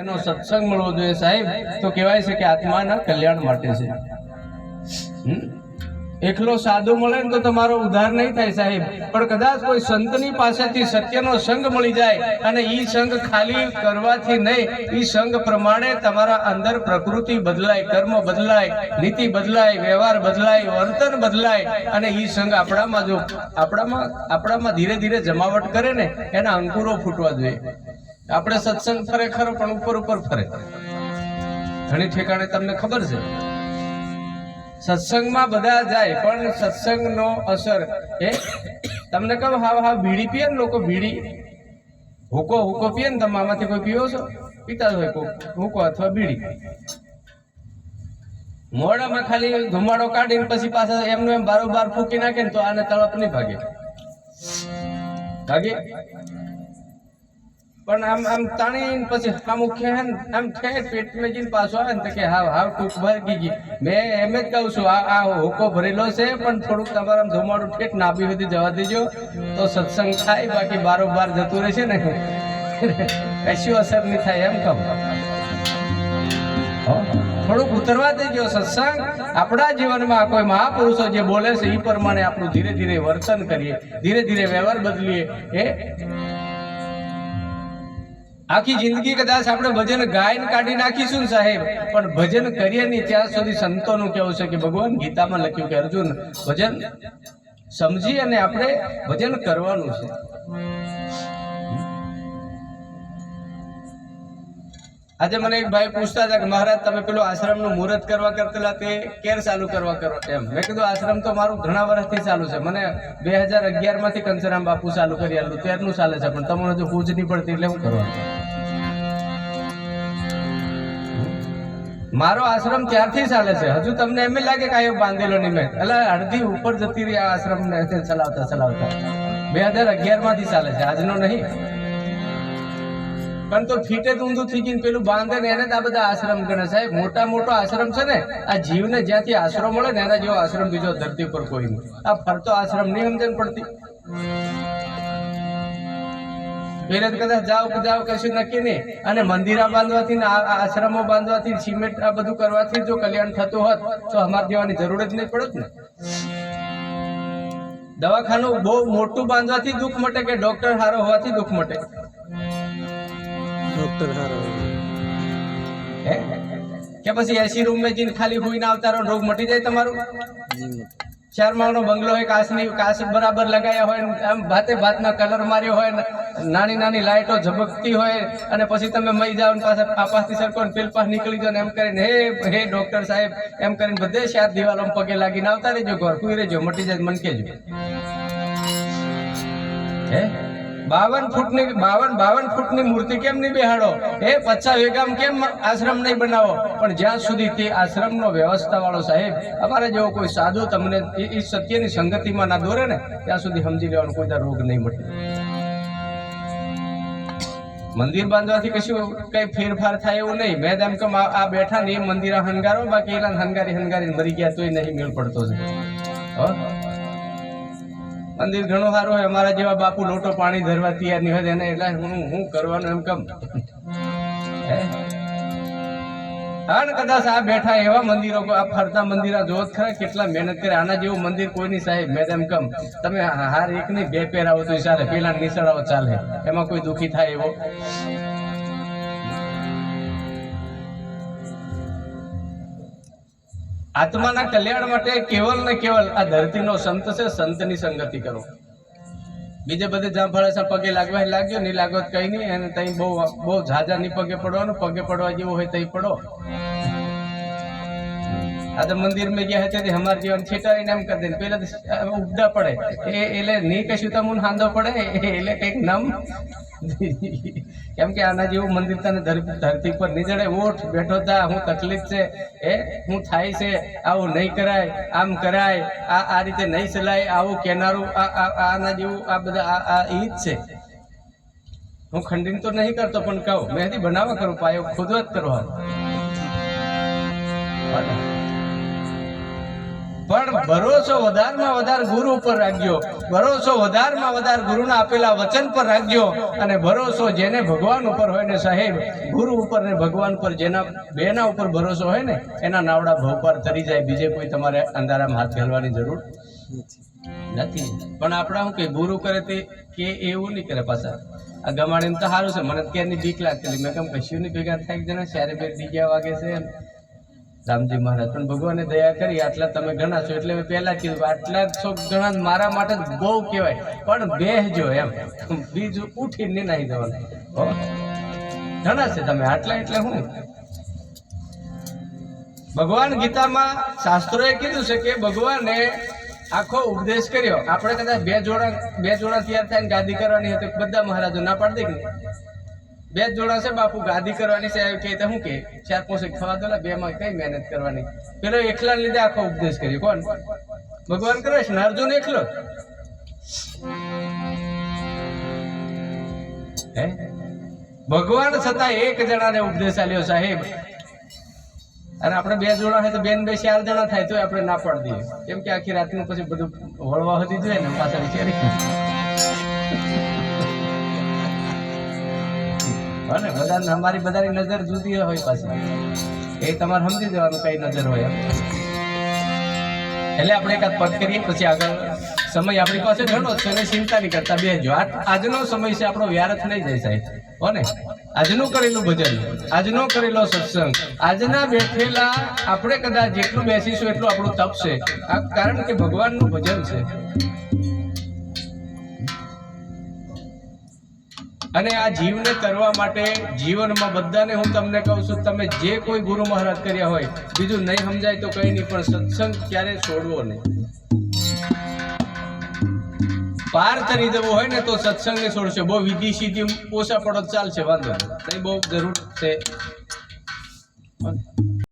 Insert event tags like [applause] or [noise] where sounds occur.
એનો સત્સંગ મળવો જોઈએ સાહેબ. તો કહેવાય છે કે આત્માના કલ્યાણ માટે છે. એકલો સાધુ મળે ને તો તમારો ઉદ્ધાર નહીં થાય સાહેબ. પણ કદાચ કોઈ સંતની પાસેથી સત્યનો સંગ મળી જાય અને ઈ સંગ ખાલી કરવાથી નહીં, ઈ સંગ પ્રમાણે તમારા અંદર પ્રકૃતિ બદલાય, કર્મ બદલાય, નીતિ બદલાય, વ્યવહાર બદલાય, વર્તન બદલાય અને ઈ સંગ આપણામાં જો આપણામાં આપણામાં ધીરે ધીરે જમાવટ કરે ને, એના અંકુરો ફૂટવા જોઈએ. આપણે સત્સંગ ફરે ખરો, પણ ઉપર ઉપર ફરે. ઘણી ઠેકાણે તમને ખબર છે. સત્સંગમાં બધા જાય, પણ સત્સંગનો અસર એ તમને કહું, હાવ હાવ બીડી પીએ ને લોકો બીડી હુકો હુકો પીએ ને તમે આમાંથી કોઈ પીવો છો? પીતા હોય કોઈ. હુકો અથવા બીડી મોડામાં ખાલી ધુમાડો કાઢીને પછી પાછા એમનું એમ બારોબાર ફૂકી નાખે ને તો આને તળપ નહીં ભાગે. ભાગે? પણ આમ આમ તાણી પછી આમ હે આમ ઠેર પેટમાં જઈને પાછો આવે ને કે હા હા ટૂંક ભરગી ગઈ. મેં એમ જ કહું છું, આ આ હુકો ભરેલો છે, પણ થોડુંક તમારા ધુમાડું ઠેઠ નાભી બધી જવા દેજો. તો સત્સંગ થાય, બાકી બારોબાર જતું રહેશે ને. કશું અસર નહીં થાય, એમ કહું. થોડુંક ઉતરવા દેજો સત્સંગ. આપણા જીવનમાં કોઈ મહાપુરુષો જે બોલે છે એ પ્રમાણે આપણું ધીરે ધીરે વર્તન કરીએ ધીરે ધીરે વ્યવહાર બદલીએ. એ આખી જિંદગી કદાચ આપણે ભજન ગાયન કાઢી નાખીશું સાહેબ, પણ ભજન કરીએ નહીં, ત્યાં સુધી સંતોનું કેવું છે કે ભગવાન ગીતામાં લખ્યું કે અર્જુન, ભજન સમજી અને આપણે ભજન કરવાનું છે. આજે મને એક ભાઈ પૂછતા હતા કે મહારાજ, તમે પેલું આશ્રમનું મુહૂર્ત કરવા કરતેલા તે કેર ચાલુ કરવા કરો એમ. મેં કીધું, આશ્રમ તો મારું ઘણા વર્ષથી ચાલુ છે. મને બે હજાર અગિયારમાંથી કંસરામ બાપુ ચાલુ કરી આલું ત્યારનું ચાલે છે, પણ તમને હજુ પૂજ નહીં પડતી એટલે હું કરવાનું મારો આશ્રમ ત્યારથી ચાલે છે? હજુ તમને એમ લાગે કે આયો બાંધેલો નહીં મેં. એટલે અડધી ઉપર જતી રહી આ આશ્રમ ચલાવતા ચલાવતા. બે હજાર અગિયારમાંથી ચાલે છે. આજનો નહીં. પણ તો ફીટે ઊંધું થઈ ગયું પેલું બાંધે ને એને આ બધા આશ્રમ ગણે. સાહેબ, મોટા મોટો આશ્રમ છે ને, આ જીવને જ્યાંથી આશરો મળે ને એના જેવો આશ્રમ બીજો ધરતી પર કોઈ નહીં. આ ફરતો આશ્રમ નહીં સમજણ પડતી. પેલે તો કદાચ જાઓ કે જાઓ કશું નક્કી નહીં. અને મંદિરા બાંધવાથી ને આશ્રમો બાંધવાથી સિમેન્ટ આ બધું કરવાથી જો કલ્યાણ થતું હોત તો અમારે જવાની જરૂર જ નહીં પડત ને. દવાખાનું બહુ મોટું બાંધવાથી દુઃખ મટે કે ડોક્ટર હારો હોવાથી દુઃખ મટે? ડોક્ટર હારો હે? કે પછી એસી રૂમ મેં જઈને ખાલી હોઈને આવતા રહો રોગ મટી જાય તમારું? માળનો બંગલો હોય, કાચની, કાચ બરાબર લગાયા હોય એમ ભાતે ભાતના કલર માર્યો હોય, નાની નાની લાઇટો ઝબકતી હોય, અને પછી તમે મઈ જાઓ ને પાછા પાપાથી સરકો ને પેલ પાસ નીકળી જાઓ ને એમ કરીને, હે હે ડોક્ટર સાહેબ, એમ કરીને બધે ચાર દિવાલો પગે લાગીને આવતા રહેજો ઘર કુઈ રહેજો, મટી જાય મન કેજો હે? બાવન ફૂટની બાવન બાવન ફૂટની મૂર્તિ કેમ નહીં બેહાડો? એ પચ્ચા વેગામ કેમ આશ્રમ નહીં બનાવો? પણ જ્યાં સુધી તે આશ્રમનો વ્યવસ્થા વાળો સાહેબ, અમારે જેવો કોઈ સાધુ તમને એ સત્યની સંગતિમાં ના દોરે ને, ત્યાં સુધી સમજી લેવાનું કોઈ રોગ નહીં મટે મંદિર બાંધવાથી કશું કઈ ફેરફાર થાય એવું નહીં. મેં તેમ કેમ આ બેઠા ને એ મંદિર હંગારો, બાકી એલા હંગારી હંગારી મરી ગયા તોય નહીં મેળ પડતો છે. મંદિર ઘણું સારું હોય, અમારા જેવા બાપુ લોટો પાણી ધરવા તૈયાર નહીં હોય એને એટલે હું હું કરવાનું એમ કમ. હે? હા, ને કદાચ આ બેઠા એવા મંદિરો, આ ફરતા મંદિરો જોત ખરા, કેટલા મહેનત કરે. આના જેવું મંદિર કોઈ નહીં સાહેબ, મેં તેમ કમ. તમે હાર એક નહીં બે પહેરાવો તો ચાલે પેલા નિસળાવો ચાલે. એમાં કોઈ દુખી થાય એવો? આત્માના કલ્યાણ માટે કેવલ ને કેવલ આ ધરતીનો સંત છે, સંતની સંગતિ કરો. બીજે બધે જ્યાં ફળે છે, પગે લાગવા લાગ્યો, નહીં લાગો કઈ નહીં અને તઈ બહુ બહુ ઝાઝા નહીં પગે પડવાનું, પગે પડવા જેવું હોય તઈ પડો. આ તો મંદિર મેં ગયા હતા હમાર જીવન છેટાઈને એમ કરી દે પેલા ઉપડા પડે. એ, એટલે નહીં કશું તમને હાંધો પડે એટલે કંઈક નમ [laughs] કેમ કે આના જેવું મંદિર તને ધર- ધરતી પર નહીં જડે ઓઠ બેઠો તા હું તકલીફ છે. એ હું થાય છે. આવું નહીં કરાય. આમ કરાય. આ આ રીતે નહીં ચલાય. આવું કેનારું આના જેવું, આ બધા, આ ઈ જ છે. હું ખંડિત તો નહીં કરતો, પણ કહું મહેંદી બનાવવા કરું, પાયો ખુદ જ કરવા પણ ભરોસો વધારમાં વધારે ગુરુ ઉપર રાખજો. ભરોસો વધારમાં વધારે ગુરુના આપેલા વચન પર રાખજો. અને ભરોસો જેને ભગવાન ઉપર હોય ને સાહેબ, ગુરુ ઉપર ને ભગવાન પર જેના બેના ઉપર ભરોસો હોય ને, એના નાવડા ભવ પર તરી જાય. બીજે કોઈ તમારે અંધારામાં હાથ ઘાલવાની જરૂર નથી. પણ આપણા શું કે, ગુરુ કરે તે કે એવું નહીં કરે પાછા. આ ગમાડીને તો સારું છે. મને ક્યારની બીક લાગતી મેં કેમ કશું નહીં, ભેગા થાય જણા? ચારે બે બીજા વાગે છે. રામજી મહારાજ, પણ ભગવાને દયા કરી, આટલા તમે ઘણા છો, એટલે મેં કીધું, આટલા છો ઘણા મારા માટે બહુ કહેવાય, પણ બેહજો એમ. બીજું ઉઠીને નહીં દેવાનું. ઘણા છે તમે, આટલા એટલે હું? ભગવાન ગીતામાં શાસ્ત્રોએ કીધું છે કે ભગવાને આખો ઉપદેશ કર્યો. આપણે કદાચ બે જોડા બે જોડા તૈયાર થાય ગાદી કરવાની હતી બધા મહારાજો ના પાડી દે? બે જ જોડા છે, બાપુ ગાદી કરવાની છે કે તો શું કે, ચાર પોસે ખવા દો બે માં કઈ મહેનત કરવાની? પેલો એકલા લીધે આખો ઉપદેશ કર્યો. કોણ? ભગવાન કૃષ્ણ અર્જુન એકલો? ભગવાન છતાં એક જણાને ઉપદેશ આલ્યો સાહેબ અને આપણે બે જોડા હોય તો બેન બે ચાર જણા થાય તો આપણે ના પાડી દઈએ. કેમ કે આખી રાતનું પછી બધું વળવા હતી જોઈએ ને, પાછા વિચારી બધાને અમારી બધાની નજર જુદી હોય પાછી. એ તમારે સમજી દેવાનું કઈ નજર હોય એટલે આપણે એકાદ પદ કરીએ, પછી આગળ સમય આપણી પાસે ઘણો છે એને ચિંતા નહીં કરતા બે જો આજનો સમય છે, આપણો વ્યારથ નહીં જાય સાહેબ. હો ને? આજનું કરેલું ભજન, આજનો કરેલો સત્સંગ, આજના બેઠેલા આપણે કદાચ જેટલું બેસીશું એટલું આપણું તપ છે. કારણ કે ભગવાનનું ભજન છે. અને આ જીવને કરવા માટે જીવનમાં બધાને હું તમને કહું છું, તમે જે કોઈ ગુરુ મહારાજ કર્યા હોય, બીજું નહીં સમજાય તો કઈ નહીં, પણ સત્સંગ ક્યારે છોડવો નહીં. પાર તરી દેવો હોય ને તો સત્સંગને છોડશે. બહુ વિધિ સીધી ઓછા પડો ચાલશે, વાંધો નહીં, બહુ જરૂર છે.